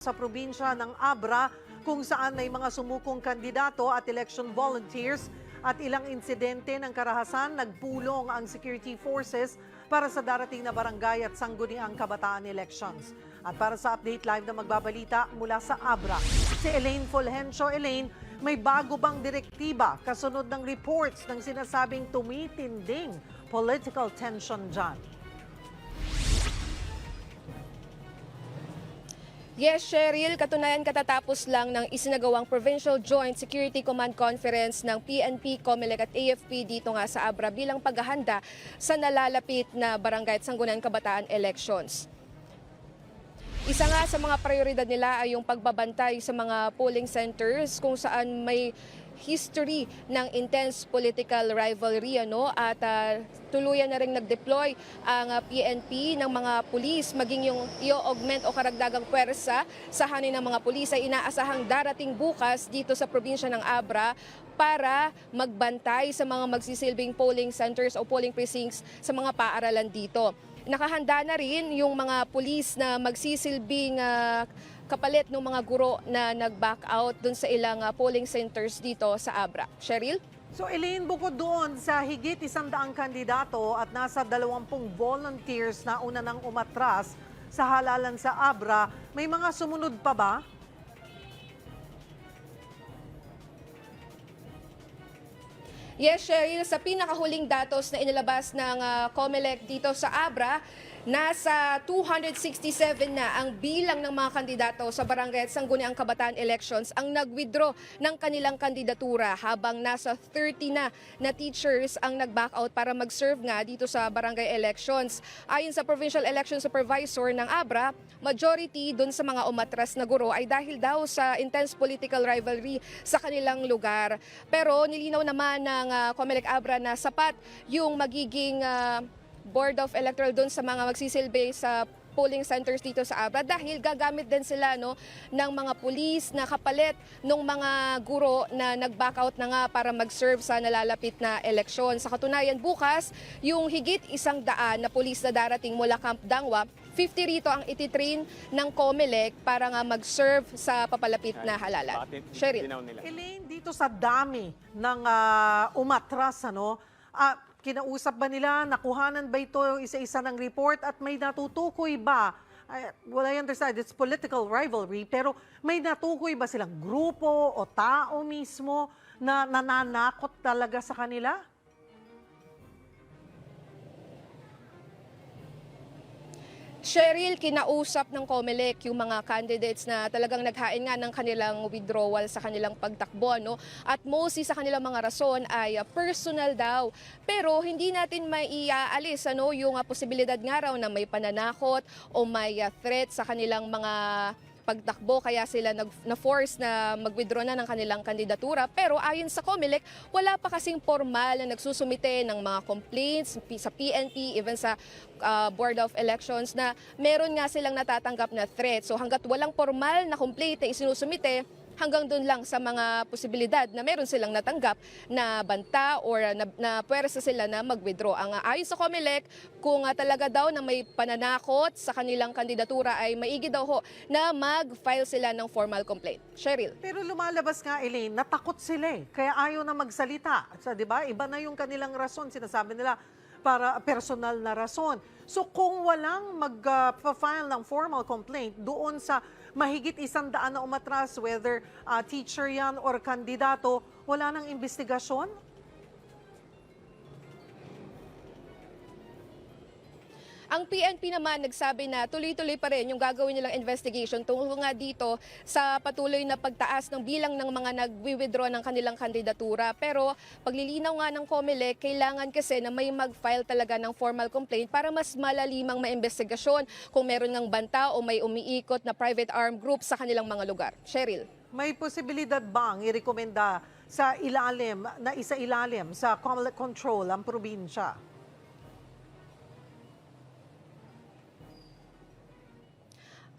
sa probinsya ng Abra kung saan may mga sumukong kandidato at election volunteers at ilang insidente ng karahasan nagpulong ang security forces para sa darating na barangay at sangguniang kabataan elections. At para sa update live na magbabalita mula sa Abra, si Elaine Fulgencio. Elaine, may bago bang direktiba kasunod ng reports ng sinasabing tumitinding political tension dyan? Yes, Cheryl, katunayan katatapos lang ng isinagawang Provincial Joint Security Command Conference ng PNP, COMELEC at AFP dito nga sa Abra bilang paghahanda sa nalalapit na barangay at sanggunan kabataan elections. Isa nga sa mga prioridad nila ay yung pagbabantay sa mga polling centers kung saan may history ng intense political rivalry ano at ah, tuluyan na rin nag-deploy ang ah, PNP ng mga pulis maging yung i-augment o karagdagang pwersa sa hanin ng mga pulis ay inaasahang darating bukas dito sa probinsya ng Abra para magbantay sa mga magsisilbing polling centers o polling precincts sa mga paaralan dito. Nakahanda na rin yung mga pulis na magsisilbing ah, kapalit ng mga guro na nag-back out dun sa ilang ah, polling centers dito sa Abra. Cheryl? So Elaine, bukod doon sa higit isang daang kandidato at nasa dalawampung volunteers na una nang umatras sa halalan sa Abra, may mga sumunod pa ba? Yes, Cheryl, sa pinakahuling datos na inilabas ng ah, COMELEC dito sa Abra, nasa 267 na ang bilang ng mga kandidato sa Barangay at Sangguniang Kabataan Elections ang nag-withdraw ng kanilang kandidatura habang nasa 30 na na teachers ang nag-back out para mag-serve nga dito sa barangay elections. Ayon sa Provincial Election Supervisor ng Abra, majority dun sa mga umatras na guro ay dahil daw sa intense political rivalry sa kanilang lugar. Pero nilinaw naman ng uh, Comelec Abra na sapat yung magiging ah, Board of Electoral doon sa mga magsisilbi sa polling centers dito sa Abra dahil gagamit din sila no ng mga pulis na kapalit ng mga guro na nag-back out na nga para mag-serve sa nalalapit na eleksyon. Sa katunayan bukas, yung higit isang daan na pulis na darating mula Camp Dangwa 50 rito ang ititrain ng COMELEC para nga mag-serve sa papalapit na halalan. Cheryl. Elaine, dito sa dami ng ah, umatras, ano, ah, kinausap ba nila, nakuhanan ba ito isa-isa ng report at may natutukoy ba? I, well, I understand it's political rivalry, pero may natukoy ba silang grupo o tao mismo na nananakot talaga sa kanila? Cheryl, kinausap ng COMELEC yung mga candidates na talagang naghain nga ng kanilang withdrawal sa kanilang pagtakbo. No? At mostly sa kanilang mga rason ay uh, personal daw. Pero hindi natin maiaalis ano, yung uh, posibilidad nga raw na may pananakot o may uh, threat sa kanilang mga pagtakbo kaya sila nag, na-force na mag-withdraw na ng kanilang kandidatura. Pero ayon sa COMELEC, wala pa kasing formal na nagsusumite ng mga complaints sa PNP, even sa uh, Board of Elections na meron nga silang natatanggap na threat. So hanggat walang formal na complaint na isinusumite, hanggang doon lang sa mga posibilidad na meron silang natanggap na banta or na, na pwersa sila na mag-withdraw. Ang uh, ayon sa COMELEC, kung uh, talaga daw na may pananakot sa kanilang kandidatura ay maigi daw ho na mag-file sila ng formal complaint. Cheryl. Pero lumalabas nga, Elaine, natakot sila eh. Kaya ayaw na magsalita. So, di ba? Iba na yung kanilang rason. Sinasabi nila, para personal na rason. So kung walang mag-file ng formal complaint doon sa mahigit isang daan na umatras, whether uh, teacher yan or kandidato, wala nang investigasyon? Ang PNP naman nagsabi na tuloy-tuloy pa rin yung gagawin nilang investigation tungkol nga dito sa patuloy na pagtaas ng bilang ng mga nag-withdraw ng kanilang kandidatura. Pero paglilinaw nga ng COMELEC, kailangan kasi na may mag-file talaga ng formal complaint para mas malalimang maimbestigasyon kung meron ng banta o may umiikot na private armed group sa kanilang mga lugar. Cheryl. May posibilidad bang irekomenda sa ilalim, na isa ilalim sa COMELEC control ang probinsya?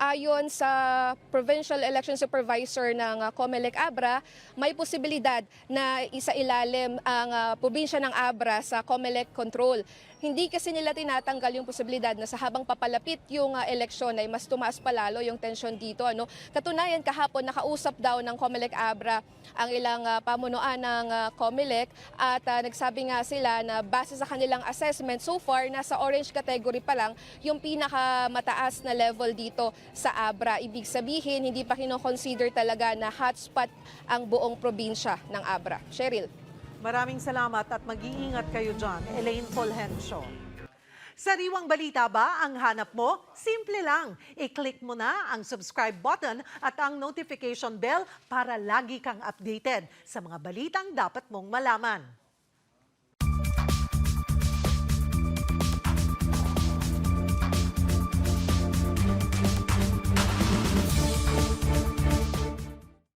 Ayon sa Provincial Election Supervisor ng uh, COMELEC Abra, may posibilidad na isa ilalim ang uh, probinsya ng Abra sa COMELEC control. hindi kasi nila tinatanggal yung posibilidad na sa habang papalapit yung ah, eleksyon ay mas tumaas palalo yung tensyon dito. Ano? Katunayan kahapon nakausap daw ng Comelec Abra ang ilang ah, pamunuan ng ah, Comelec at ah, nagsabi nga sila na base sa kanilang assessment so far nasa orange category pa lang yung pinakamataas na level dito sa Abra. Ibig sabihin hindi pa kino-consider talaga na hotspot ang buong probinsya ng Abra. Cheryl. Maraming salamat at mag-iingat kayo dyan. Elaine Fulgencio. Sariwang balita ba ang hanap mo? Simple lang. I-click mo na ang subscribe button at ang notification bell para lagi kang updated sa mga balitang dapat mong malaman.